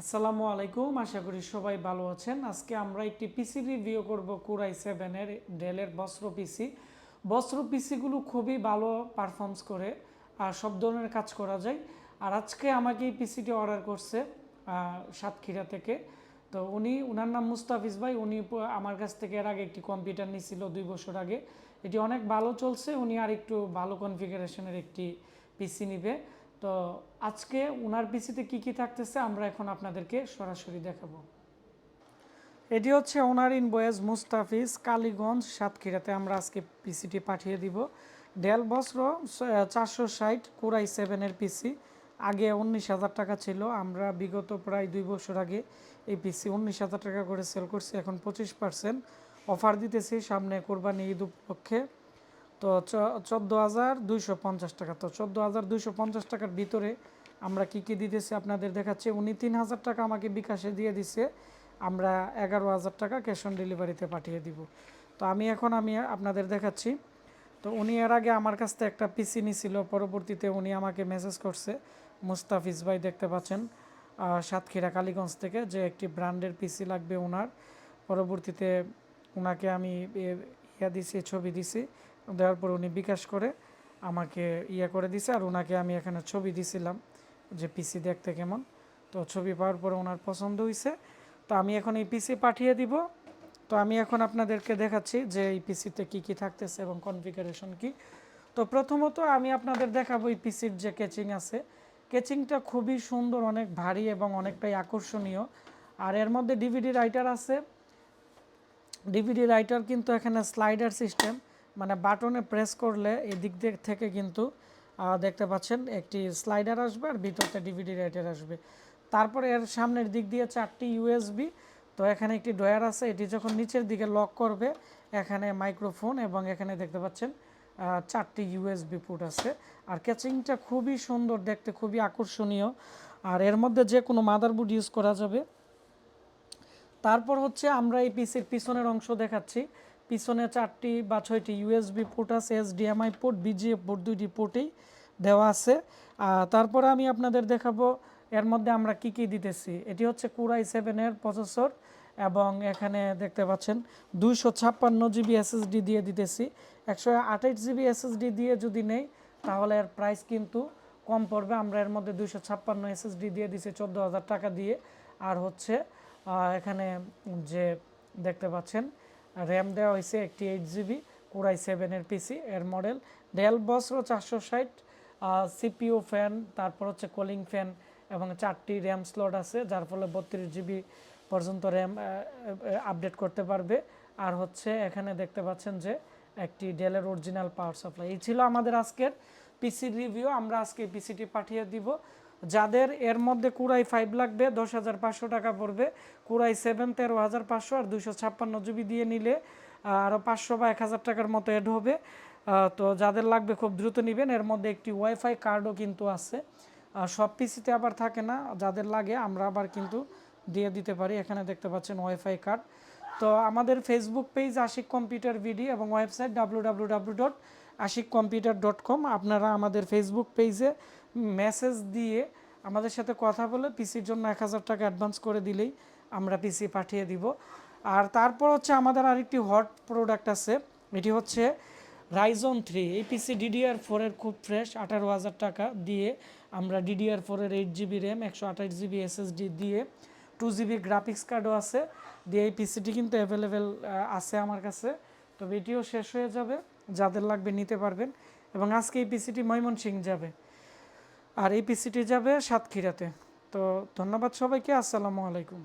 আসসালামু আলাইকুম, আশা করি সবাই ভালো আছেন। আজকে আমরা একটি পিসি রিভিউ করব কুরাই সেভেনের ডেলের বস্ত্র পিসি বস্ত্র পিসিগুলো খুবই ভালো পারফর্মস করে, আর সব ধরনের কাজ করা যায়। আর আজকে আমাকে এই পিসিটি অর্ডার করছে সাতক্ষীরা থেকে। তো উনি ওনার নাম মুস্তাফিজ ভাই, উনি আমার কাছ থেকে এর আগে একটি কম্পিউটার নিয়েছিল দুই বছর আগে। এটি অনেক ভালো চলছে, উনি আর একটু ভালো কনফিগারেশনের একটি পিসি নিবে। তো আজকে ওনার পিসিতে কি কি থাকতেছে আমরা এখন আপনাদেরকে সরাসরি দেখাবো। এটি হচ্ছে ওনার ইনভয়েস মুস্তাফিজ, কালীগঞ্জ, সাতক্ষীরাতে আমরা আজকে পিসিটি পাঠিয়ে দিব। ডেল বস্ত্র চারশো ষাট, কুরাই সেভেনের পিসি। আগে উনিশ হাজার টাকা ছিল, আমরা বিগত প্রায় দুই বছর আগে এই পিসি উনিশ হাজার টাকা করে সেল করছি, এখন পঁচিশ পার্সেন্ট অফার দিতেছি সামনে কোরবানি ঈদ উপলক্ষে। তো চোদ্দ হাজার দুইশো পঞ্চাশ টাকা। তো চোদ্দ হাজার দুইশো পঞ্চাশ টাকার ভিতরে আমরা কি কি দিতেছি আপনাদের দেখাচ্ছি। উনি তিন হাজার টাকা আমাকে বিকাশে দিয়ে দিছে। আমরা এগারো হাজার টাকা ক্যাশ অন ডেলিভারিতে পাঠিয়ে দিব। তো আমি এখন আমি আপনাদের দেখাচ্ছি। তো উনি এর আগে আমার কাছ থেকে একটা পিসি নিছিল। পরবর্তীতে উনি আমাকে মেসেজ করছে। মুস্তাফিজ ভাই দেখতে পাচ্ছেন সাতক্ষীরা, কালীগঞ্জ থেকে যে একটি ব্র্যান্ডের পিসি লাগবে ওনার পরবর্তীতে ওনাকে আমি ইয়া দিছি, ছবি দিছি। দেওয়ার পর উনি বিকাশ করে আমাকে ইয়া করে দিছে আর ওনাকে আমি এখানে ছবি দিছিলাম যে পিসি দেখতে কেমন। তো ছবি পাওয়ার পরে ওনার পছন্দ হয়েছে তো আমি এখন এই পিসি পাঠিয়ে দিব। তো আমি এখন আপনাদেরকে দেখাচ্ছি যে এই পিসিতে কি কি থাকতেছে এবং কনফিগারেশন কি। তো প্রথমত আমি আপনাদের দেখাবো এই পিসির যে কেচিং আছে। কেচিংটা খুবই সুন্দর, অনেক ভারী এবং অনেকটাই আকর্ষণীয়। আর এর মধ্যে ডিভিডি রাইটার আছে। ডিভিডি রাইটার কিন্তু এখানে স্লাইডার সিস্টেম। মানে বাটনে প্রেস করলে এদিক দিক থেকে কিন্তু দেখতে পাচ্ছেন একটি স্লাইডার আসবে আর ভিতরতে ডিভিডি রাইটার আসবে। তারপরে এর সামনের দিক দিয়ে চারটি ইউএসবি তো এখানে একটি ডয়ার আছে, এটি যখন নিচের দিকে লক করবে, এখানে মাইক্রোফোন এবং এখানে দেখতে পাচ্ছেন চারটি ইউএসবি পুট আছে। আর ক্যাচিংটা খুবই সুন্দর, দেখতে খুবই আকর্ষণীয়। আর এর মধ্যে যে কোনো মাদারবোর্ড ইউজ করা যাবে। তারপর হচ্ছে আমরা এই পিসির পিছনের অংশ দেখাচ্ছি। পিছনে চারটি বা ছয়টি ইউএসবি পোর্ট আছে এসডিএমআই পোর্ট বিজিএ পোর্ট দুইটি পোর্টেই দেওয়া আছে। তারপরে আমি আপনাদের দেখাবো এর মধ্যে আমরা কি কি দিতেছি। এটি হচ্ছে কুরাই সেভেনের প্রসেসর এবং এখানে দেখতে পাচ্ছেন দুইশো ছাপ্পান্ন জিবি এসএসডি দিয়ে দিতেছি। একশো আঠাইশ জিবি এসএসডি দিয়ে যদি নেই, তাহলে এর প্রাইস কিন্তু কম পড়বে। আমরা এর মধ্যে দুইশো ছাপ্পান্ন এসএসডি দিয়ে দিছি চোদ্দ হাজার টাকা দিয়ে। আর হচ্ছে এখানে যে দেখতে পাচ্ছেন র্যাম দেওয়া হয়েছে একটি এইট জিবি কোরাই সেভেনের পিসি এর মডেল ডেল বসরো চারশো ষাট সিপিও ফ্যান তারপর হচ্ছে কুলিং ফ্যান এবং চারটি র্যাম স্লট আছে, যার ফলে বত্রিশ জিবি পর্যন্ত র্যাম আপডেট করতে পারবে। আর হচ্ছে এখানে দেখতে পাচ্ছেন যে একটি ডেলের অরিজিনাল পাওয়ার সাপ্লাই এই ছিল আমাদের আজকের পিসির রিভিউ আমরা আজকে পিসিটি পাঠিয়ে দিব। যাদের এর মধ্যে কুড়াই ফাইভ লাগবে, দশ হাজার পাঁচশো টাকা পড়বে। কুড়াই সেভেন তেরো হাজার পাঁচশো আর দুইশো ছাপ্পান্ন জিবি দিয়ে নিলে আরও পাঁচশো বা এক হাজার টাকার মতো অ্যাড হবে। তো যাদের লাগবে খুব দ্রুত নেবেন। এর মধ্যে একটি ওয়াইফাই কার্ডও কিন্তু আছে। সব পিসিতে আবার থাকে না, যাদের লাগে আমরা আবার কিন্তু দিয়ে দিতে পারি। এখানে দেখতে পাচ্ছেন ওয়াইফাই কার্ড তো আমাদের Facebook page Ashik computer BD এবং website W W W dot Ashik computer dot com আপনারা আমাদের ফেসবুক পেজে মেসেজ দিয়ে আমাদের সাথে কথা বলে পিসির জন্য এক হাজার টাকা অ্যাডভান্স করে দিলেই আমরা পিসি পাঠিয়ে দিব। আর তারপর হচ্ছে আমাদের আরেকটি হট প্রোডাক্ট আছে, এটি হচ্ছে রাইজন থ্রি এই পিসি ডিডিআর ফোরের খুব ফ্রেশ আঠারো হাজার টাকা দিয়ে আমরা ডিডিআর ফোরের এইট জিবি র্যাম একশো আঠাশ জিবি এসএসডি দিয়ে টু জিবি গ্রাফিক্স কার্ডও আছে। দিয়ে এই পিসিটি কিন্তু অ্যাভেলেবেল আছে আমার কাছে। তবে এটিও শেষ হয়ে যাবে, যাদের লাগবে নিতে পারবেন। এবং আজকে এই পিসিটি ময়মনসিং যাবে। আর এই পিসিটি যাবে সাতক্ষীরাতে। তো ধন্যবাদ সবাইকে আসসালামু আলাইকুম।